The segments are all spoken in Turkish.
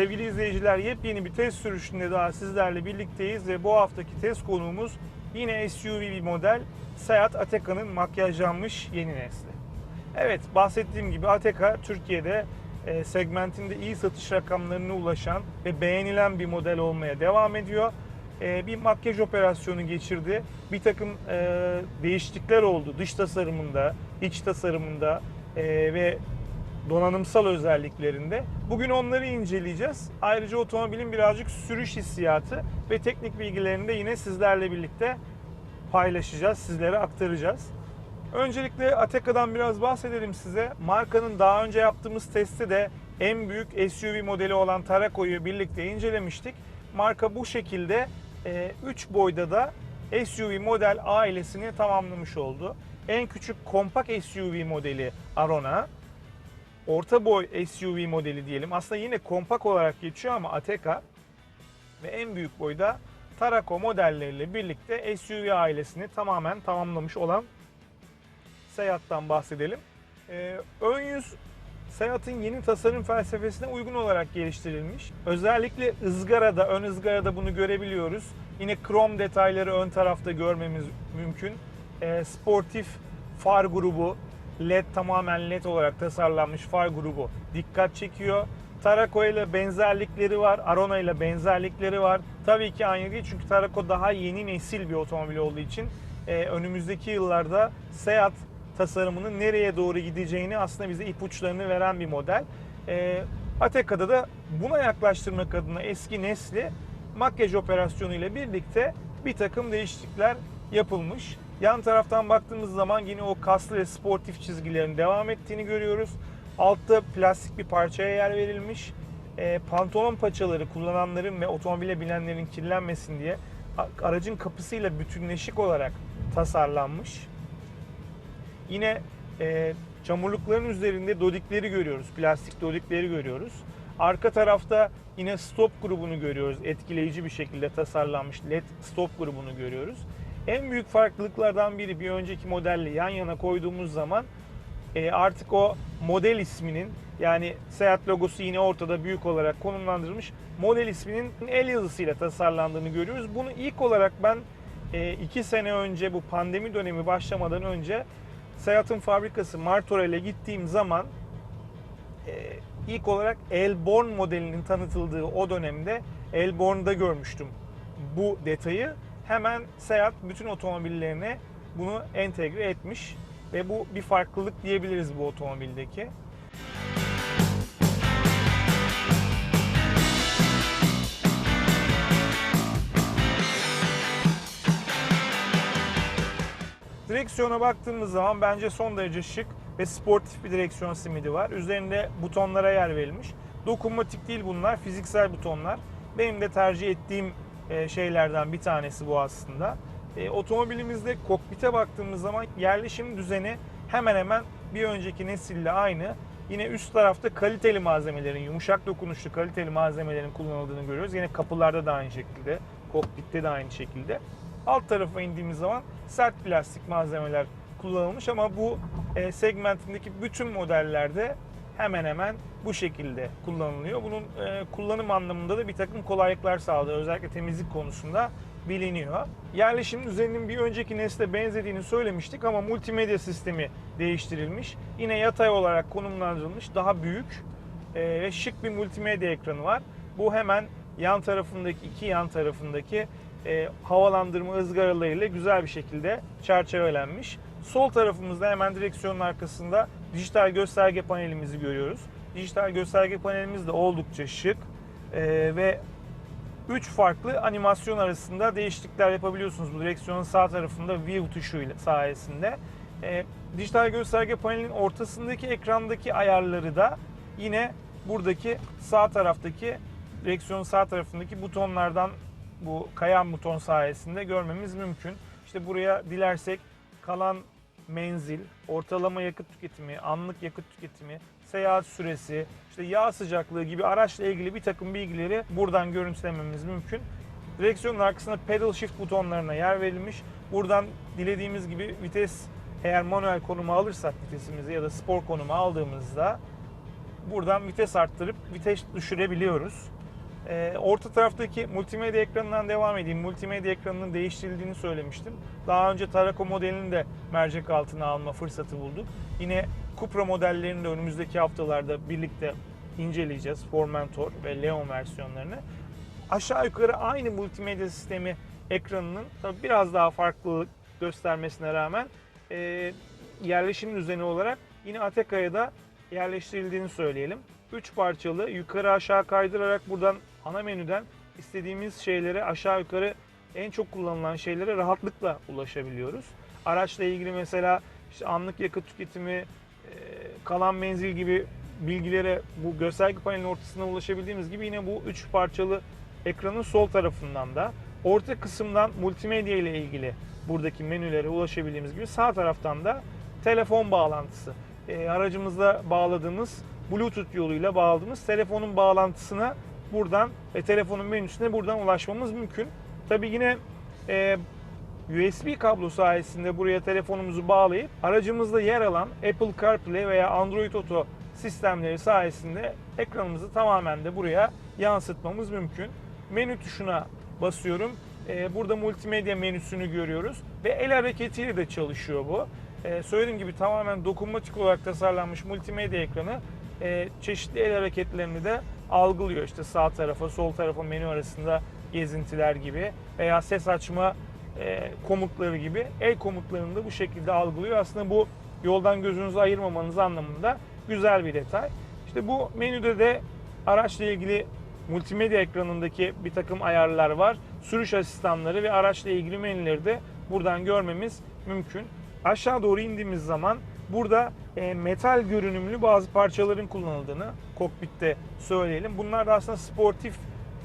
Sevgili izleyiciler yepyeni bir test sürüşünde daha sizlerle birlikteyiz ve bu haftaki test konuğumuz yine SUV bir model Seat Ateca'nın makyajlanmış yeni nesli. Evet bahsettiğim gibi Ateca Türkiye'de e, segmentinde iyi satış rakamlarına ulaşan ve beğenilen bir model olmaya devam ediyor. E, bir makyaj operasyonu geçirdi. Bir takım e, değişiklikler oldu dış tasarımında, iç tasarımında ve donanımsal özelliklerinde. Bugün onları inceleyeceğiz. Ayrıca otomobilin birazcık sürüş hissiyatı ve teknik bilgilerini de yine sizlerle birlikte paylaşacağız, sizlere aktaracağız. Öncelikle Ateca'dan biraz bahsedelim size. Markanın daha önce yaptığımız testte de en büyük SUV modeli olan Taraco'yu birlikte incelemiştik. Marka bu şekilde 3 boyda da SUV model ailesini tamamlamış oldu. En küçük kompakt SUV modeli Arona, orta boy SUV modeli diyelim. Aslında yine kompakt olarak geçiyor ama Ateca ve en büyük boyda Taraco modelleriyle birlikte SUV ailesini tamamen tamamlamış olan Seat'tan bahsedelim. Ee, ön yüz Seat'ın yeni tasarım felsefesine uygun olarak geliştirilmiş. Özellikle ızgarada, ön ızgarada bunu görebiliyoruz. Yine krom detayları ön tarafta görmemiz mümkün. Ee, sportif far grubu, LED tamamen LED olarak tasarlanmış far grubu dikkat çekiyor. Taraco ile benzerlikleri var, Arona ile benzerlikleri var. Tabii ki aynı değil çünkü Taraco daha yeni nesil bir otomobil olduğu için e, önümüzdeki yıllarda Seat tasarımının nereye doğru gideceğini aslında bize ipuçlarını veren bir model. E, Ateca'da da buna yaklaştırmak adına eski nesli makyaj operasyonu ile birlikte bir takım değişiklikler yapılmış. Yan taraftan baktığımız zaman yine o kaslı ve sportif çizgilerin devam ettiğini görüyoruz. Altta plastik bir parçaya yer verilmiş. E, pantolon paçaları kullananların ve otomobile binenlerin kirlenmesin diye aracın kapısıyla bütünleşik olarak tasarlanmış. Yine e, çamurlukların üzerinde dodikleri görüyoruz. Plastik dodikleri görüyoruz. Arka tarafta yine stop grubunu görüyoruz. Etkileyici bir şekilde tasarlanmış LED stop grubunu görüyoruz. En büyük farklılıklardan biri bir önceki modelle yan yana koyduğumuz zaman e, artık o model isminin yani Seat logosu yine ortada büyük olarak konumlandırılmış model isminin el yazısıyla tasarlandığını görüyoruz. Bunu ilk olarak ben 2 sene önce bu pandemi dönemi başlamadan önce Seat'ın fabrikası Martorell'e gittiğim zaman e, ilk olarak Elborn modelinin tanıtıldığı o dönemde Elborn'da görmüştüm bu detayı. Hemen Seat bütün otomobillerine bunu entegre etmiş ve bu bir farklılık diyebiliriz bu otomobildeki. Direksiyona baktığımız zaman bence son derece şık ve sportif bir direksiyon simidi var. Üzerinde butonlara yer verilmiş. Dokunmatik değil bunlar, fiziksel butonlar. Benim de tercih ettiğim şeylerden bir tanesi bu aslında. E, otomobilimizde kokpite baktığımız zaman yerleşim düzeni hemen hemen bir önceki nesille aynı. Yine üst tarafta kaliteli malzemelerin, yumuşak dokunuşlu kaliteli malzemelerin kullanıldığını görüyoruz. Yine kapılarda da aynı şekilde, kokpitte de aynı şekilde. Alt tarafa indiğimiz zaman sert plastik malzemeler kullanılmış ama bu e, segmentindeki bütün modellerde hemen hemen bu şekilde kullanılıyor. Bunun e, kullanım anlamında da bir takım kolaylıklar sağladı. Özellikle temizlik konusunda biliniyor. Yerleşim düzeninin bir önceki nesle benzediğini söylemiştik ama multimedya sistemi değiştirilmiş. Yine yatay olarak konumlandırılmış daha büyük e, ve şık bir multimedya ekranı var. Bu hemen yan tarafındaki iki yan tarafındaki e, havalandırma ızgaralarıyla güzel bir şekilde çerçevelenmiş. Sol tarafımızda hemen direksiyonun arkasında dijital gösterge panelimizi görüyoruz. Dijital gösterge panelimiz de oldukça şık e, ve 3 farklı animasyon arasında değişiklikler yapabiliyorsunuz bu direksiyonun sağ tarafında View tuşu ile sayesinde. E, dijital gösterge panelinin ortasındaki ekrandaki ayarları da yine buradaki sağ taraftaki direksiyonun sağ tarafındaki butonlardan bu kayan buton sayesinde görmemiz mümkün. İşte buraya dilersek kalan menzil, ortalama yakıt tüketimi, anlık yakıt tüketimi, seyahat süresi, işte yağ sıcaklığı gibi araçla ilgili bir takım bilgileri buradan görüntülememiz mümkün. Direksiyonun arkasında pedal shift butonlarına yer verilmiş. Buradan dilediğimiz gibi vites eğer manuel konuma alırsak vitesimizi ya da spor konuma aldığımızda buradan vites arttırıp vites düşürebiliyoruz. Ee, orta taraftaki multimedya ekranından devam edeyim. Multimedya ekranının değiştirildiğini söylemiştim. Daha önce Tarako modelini de mercek altına alma fırsatı bulduk. Yine Cupra modellerini de önümüzdeki haftalarda birlikte inceleyeceğiz. Formentor ve Leon versiyonlarını. Aşağı yukarı aynı multimedya sistemi ekranının tabii biraz daha farklılık göstermesine rağmen e, yerleşim düzeni olarak yine Ateka'ya da yerleştirildiğini söyleyelim. 3 parçalı yukarı aşağı kaydırarak buradan ana menüden istediğimiz şeylere aşağı yukarı en çok kullanılan şeylere rahatlıkla ulaşabiliyoruz. Araçla ilgili mesela işte anlık yakıt tüketimi, e, kalan menzil gibi bilgilere bu gösterge panelinin ortasına ulaşabildiğimiz gibi yine bu 3 parçalı ekranın sol tarafından da orta kısımdan multimedya ile ilgili buradaki menülere ulaşabildiğimiz gibi sağ taraftan da telefon bağlantısı. E, aracımızda bağladığımız Bluetooth yoluyla bağladığımız telefonun bağlantısına buradan ve telefonun menüsüne buradan ulaşmamız mümkün. Tabi yine e, USB kablo sayesinde buraya telefonumuzu bağlayıp aracımızda yer alan Apple CarPlay veya Android Auto sistemleri sayesinde ekranımızı tamamen de buraya yansıtmamız mümkün. Menü tuşuna basıyorum. Ee, burada multimedya menüsünü görüyoruz ve el hareketiyle de çalışıyor bu. Ee, söylediğim gibi tamamen dokunmatik olarak tasarlanmış multimedya ekranı e, çeşitli el hareketlerini de algılıyor. İşte sağ tarafa, sol tarafa menü arasında gezintiler gibi veya ses açma e, komutları gibi el komutlarını da bu şekilde algılıyor. Aslında bu yoldan gözünüzü ayırmamanız anlamında güzel bir detay. İşte bu menüde de araçla ilgili multimedya ekranındaki bir takım ayarlar var. Sürüş asistanları ve araçla ilgili menüleri de buradan görmemiz mümkün. Aşağı doğru indiğimiz zaman burada e, metal görünümlü bazı parçaların kullanıldığını kokpitte söyleyelim. Bunlar da aslında sportif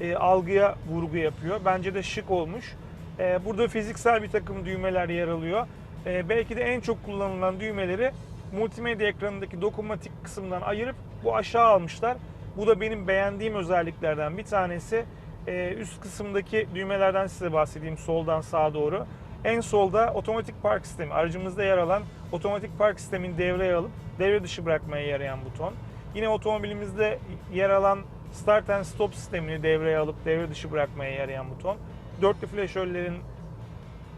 e, algıya vurgu yapıyor. Bence de şık olmuş. E, burada fiziksel bir takım düğmeler yer alıyor. E, belki de en çok kullanılan düğmeleri multimedya ekranındaki dokunmatik kısımdan ayırıp bu aşağı almışlar. Bu da benim beğendiğim özelliklerden bir tanesi. Ee, üst kısımdaki düğmelerden size bahsedeyim soldan sağa doğru. En solda otomatik park sistemi. Aracımızda yer alan otomatik park sistemini devreye alıp devre dışı bırakmaya yarayan buton. Yine otomobilimizde yer alan start and stop sistemini devreye alıp devre dışı bırakmaya yarayan buton. Dörtlü flaşörlerin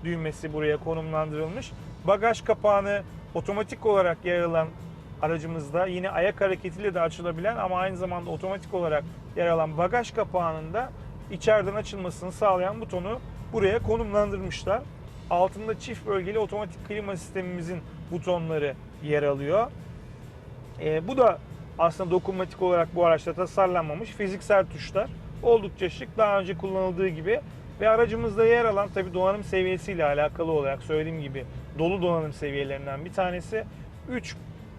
düğmesi buraya konumlandırılmış. Bagaj kapağını otomatik olarak yer alan aracımızda yine ayak hareketiyle de açılabilen ama aynı zamanda otomatik olarak yer alan bagaj kapağının da içeriden açılmasını sağlayan butonu buraya konumlandırmışlar. Altında çift bölgeli otomatik klima sistemimizin butonları yer alıyor. E, bu da aslında dokunmatik olarak bu araçta tasarlanmamış fiziksel tuşlar. Oldukça şık. Daha önce kullanıldığı gibi ve aracımızda yer alan tabi donanım seviyesiyle alakalı olarak söylediğim gibi dolu donanım seviyelerinden bir tanesi 3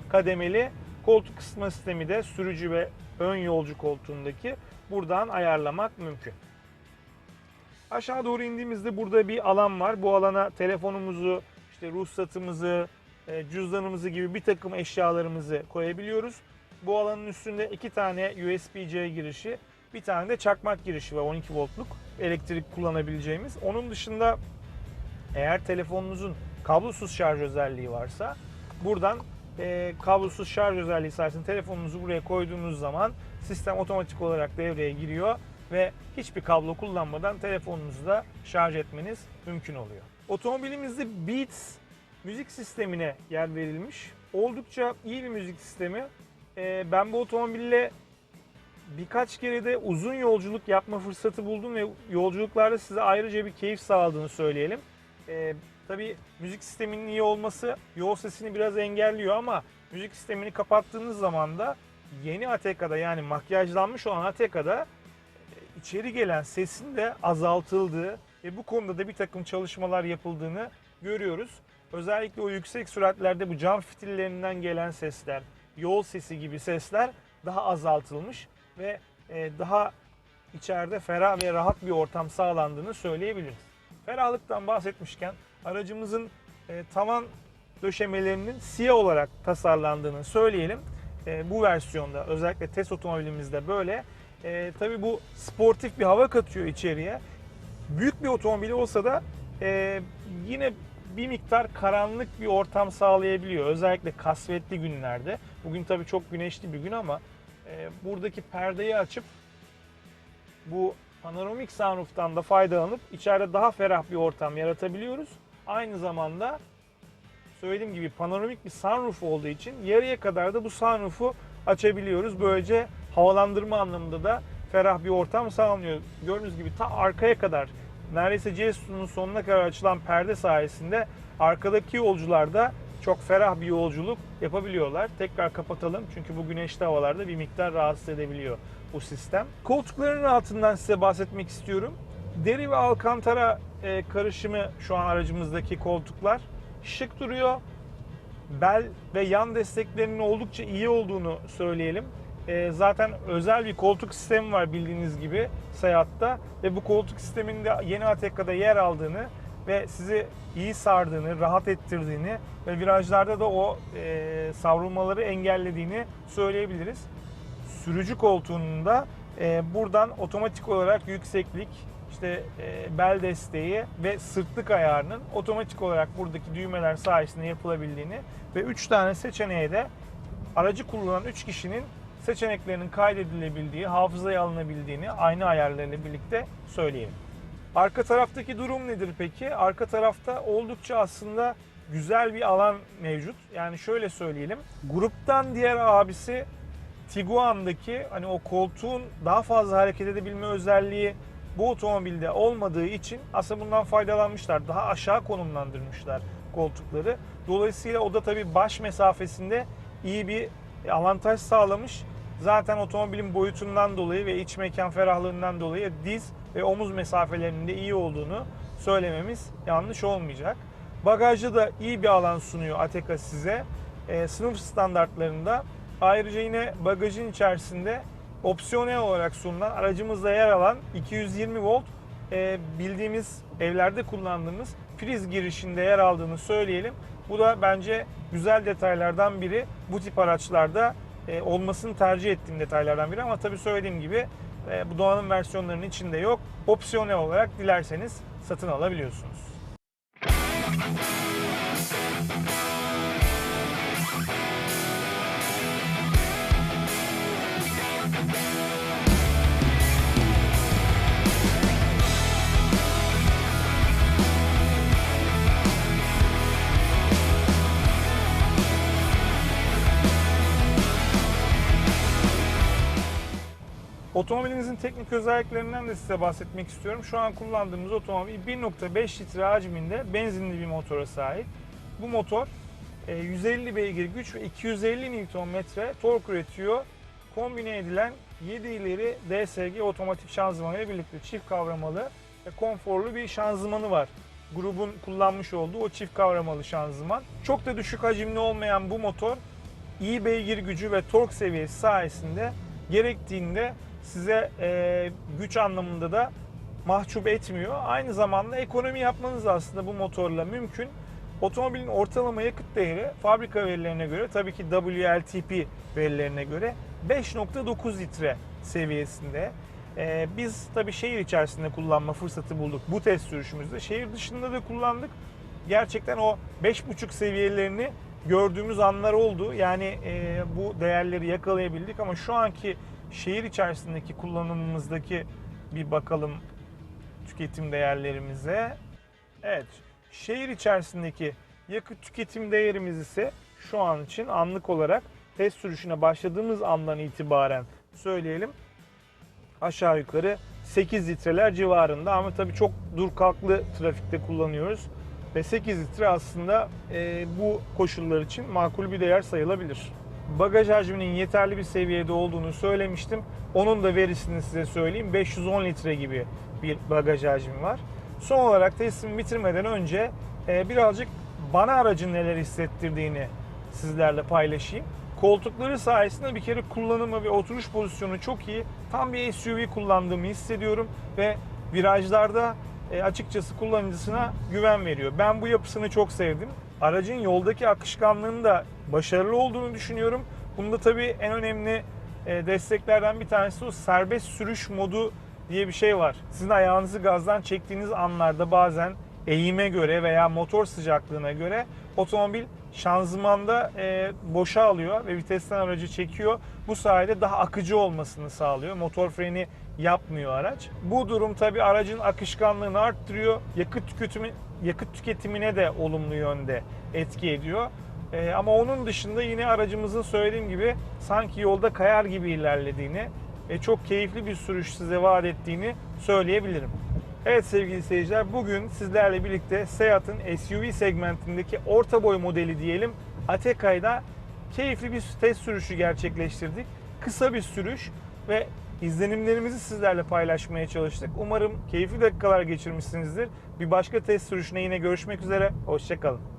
kademeli koltuk kısma sistemi de sürücü ve ön yolcu koltuğundaki buradan ayarlamak mümkün. Aşağı doğru indiğimizde burada bir alan var. Bu alana telefonumuzu, işte ruhsatımızı, cüzdanımızı gibi bir takım eşyalarımızı koyabiliyoruz. Bu alanın üstünde iki tane USB-C girişi, bir tane de çakmak girişi var 12 voltluk elektrik kullanabileceğimiz. Onun dışında eğer telefonunuzun kablosuz şarj özelliği varsa buradan e, kablosuz şarj özelliği sayesinde telefonunuzu buraya koyduğunuz zaman sistem otomatik olarak devreye giriyor ve hiçbir kablo kullanmadan telefonunuzu da şarj etmeniz mümkün oluyor. Otomobilimizde Beats müzik sistemine yer verilmiş. Oldukça iyi bir müzik sistemi. E, ben bu otomobille birkaç kere de uzun yolculuk yapma fırsatı buldum ve yolculuklarda size ayrıca bir keyif sağladığını söyleyelim. Ee, tabii müzik sisteminin iyi olması yol sesini biraz engelliyor ama müzik sistemini kapattığınız zaman da yeni Ateka'da yani makyajlanmış olan Ateka'da e, içeri gelen sesin de azaltıldığı ve bu konuda da bir takım çalışmalar yapıldığını görüyoruz. Özellikle o yüksek süratlerde bu cam fitillerinden gelen sesler, yol sesi gibi sesler daha azaltılmış ve e, daha içeride ferah ve rahat bir ortam sağlandığını söyleyebiliriz. Ferahlıktan bahsetmişken aracımızın e, tavan döşemelerinin siyah olarak tasarlandığını söyleyelim. E, bu versiyonda özellikle test otomobilimizde böyle. Tabii bu sportif bir hava katıyor içeriye. Büyük bir otomobil olsa da yine bir miktar karanlık bir ortam sağlayabiliyor. Özellikle kasvetli günlerde. Bugün tabii çok güneşli bir gün ama e, buradaki perdeyi açıp bu panoramik sunroof'tan da faydalanıp içeride daha ferah bir ortam yaratabiliyoruz. Aynı zamanda söylediğim gibi panoramik bir sunroof olduğu için yarıya kadar da bu sunroof'u açabiliyoruz. Böylece havalandırma anlamında da ferah bir ortam sağlanıyor. Gördüğünüz gibi ta arkaya kadar neredeyse Cesus'un sonuna kadar açılan perde sayesinde arkadaki yolcular da çok ferah bir yolculuk yapabiliyorlar. Tekrar kapatalım çünkü bu güneşli havalarda bir miktar rahatsız edebiliyor bu sistem. Koltukların rahatından size bahsetmek istiyorum. Deri ve alkantara e, karışımı şu an aracımızdaki koltuklar. Şık duruyor. Bel ve yan desteklerinin oldukça iyi olduğunu söyleyelim. E, zaten özel bir koltuk sistemi var bildiğiniz gibi Seat'ta ve bu koltuk sisteminde yeni Ateca'da yer aldığını ve sizi iyi sardığını, rahat ettirdiğini ve virajlarda da o e, savrulmaları engellediğini söyleyebiliriz. Sürücü koltuğunun da e, buradan otomatik olarak yükseklik, işte e, bel desteği ve sırtlık ayarının otomatik olarak buradaki düğmeler sayesinde yapılabildiğini ve 3 tane seçeneğe de aracı kullanan 3 kişinin seçeneklerinin kaydedilebildiği, hafızaya alınabildiğini aynı ayarlarıyla birlikte söyleyelim. Arka taraftaki durum nedir peki? Arka tarafta oldukça aslında güzel bir alan mevcut. Yani şöyle söyleyelim. Gruptan diğer abisi Tiguan'daki hani o koltuğun daha fazla hareket edebilme özelliği bu otomobilde olmadığı için aslında bundan faydalanmışlar. Daha aşağı konumlandırmışlar koltukları. Dolayısıyla o da tabii baş mesafesinde iyi bir avantaj sağlamış. Zaten otomobilin boyutundan dolayı ve iç mekan ferahlığından dolayı diz ve omuz mesafelerinin de iyi olduğunu söylememiz yanlış olmayacak. Bagajda da iyi bir alan sunuyor Ateca size. E, sınıf standartlarında ayrıca yine bagajın içerisinde opsiyonel olarak sunulan aracımızda yer alan 220 volt e, bildiğimiz evlerde kullandığımız priz girişinde yer aldığını söyleyelim. Bu da bence güzel detaylardan biri. Bu tip araçlarda e, olmasını tercih ettiğim detaylardan biri ama tabii söylediğim gibi e, bu Doğan'ın versiyonlarının içinde yok. Opsiyonel olarak dilerseniz satın alabiliyorsunuz. Otomobilinizin teknik özelliklerinden de size bahsetmek istiyorum. Şu an kullandığımız otomobil 1.5 litre hacminde benzinli bir motora sahip. Bu motor e, 150 beygir güç ve 250 Nm tork üretiyor. Kombine edilen 7 ileri DSG otomatik şanzımanı ile birlikte çift kavramalı ve konforlu bir şanzımanı var. Grubun kullanmış olduğu o çift kavramalı şanzıman. Çok da düşük hacimli olmayan bu motor iyi beygir gücü ve tork seviyesi sayesinde gerektiğinde size e, güç anlamında da mahcup etmiyor. Aynı zamanda ekonomi yapmanız da aslında bu motorla mümkün. Otomobilin ortalama yakıt değeri fabrika verilerine göre tabii ki WLTP verilerine göre 5.9 litre seviyesinde. E, biz tabii şehir içerisinde kullanma fırsatı bulduk bu test sürüşümüzde. Şehir dışında da kullandık. Gerçekten o 5.5 seviyelerini gördüğümüz anlar oldu. Yani e, bu değerleri yakalayabildik ama şu anki şehir içerisindeki kullanımımızdaki bir bakalım tüketim değerlerimize. Evet, şehir içerisindeki yakıt tüketim değerimiz ise şu an için anlık olarak test sürüşüne başladığımız andan itibaren söyleyelim. Aşağı yukarı 8 litreler civarında ama tabii çok dur kalklı trafikte kullanıyoruz. Ve 8 litre aslında e, bu koşullar için makul bir değer sayılabilir bagaj hacminin yeterli bir seviyede olduğunu söylemiştim. Onun da verisini size söyleyeyim. 510 litre gibi bir bagaj hacmi var. Son olarak testimi bitirmeden önce e, birazcık bana aracın neler hissettirdiğini sizlerle paylaşayım. Koltukları sayesinde bir kere kullanımı ve oturuş pozisyonu çok iyi. Tam bir SUV kullandığımı hissediyorum ve virajlarda e, açıkçası kullanıcısına güven veriyor. Ben bu yapısını çok sevdim. Aracın yoldaki akışkanlığının da başarılı olduğunu düşünüyorum. Bunda tabii en önemli e, desteklerden bir tanesi o serbest sürüş modu diye bir şey var. Sizin ayağınızı gazdan çektiğiniz anlarda bazen eğime göre veya motor sıcaklığına göre otomobil şanzımanda e, boşa alıyor ve vitesten aracı çekiyor. Bu sayede daha akıcı olmasını sağlıyor. Motor freni yapmıyor araç. Bu durum tabi aracın akışkanlığını arttırıyor. Yakıt tüketimi yakıt tüketimine de olumlu yönde etki ediyor. E, ama onun dışında yine aracımızın söylediğim gibi sanki yolda kayar gibi ilerlediğini ve çok keyifli bir sürüş size vaat ettiğini söyleyebilirim. Evet sevgili seyirciler bugün sizlerle birlikte Seat'ın SUV segmentindeki orta boy modeli diyelim Ateka'yla keyifli bir test sürüşü gerçekleştirdik. Kısa bir sürüş ve izlenimlerimizi sizlerle paylaşmaya çalıştık. Umarım keyifli dakikalar geçirmişsinizdir. Bir başka test sürüşüne yine görüşmek üzere. Hoşçakalın.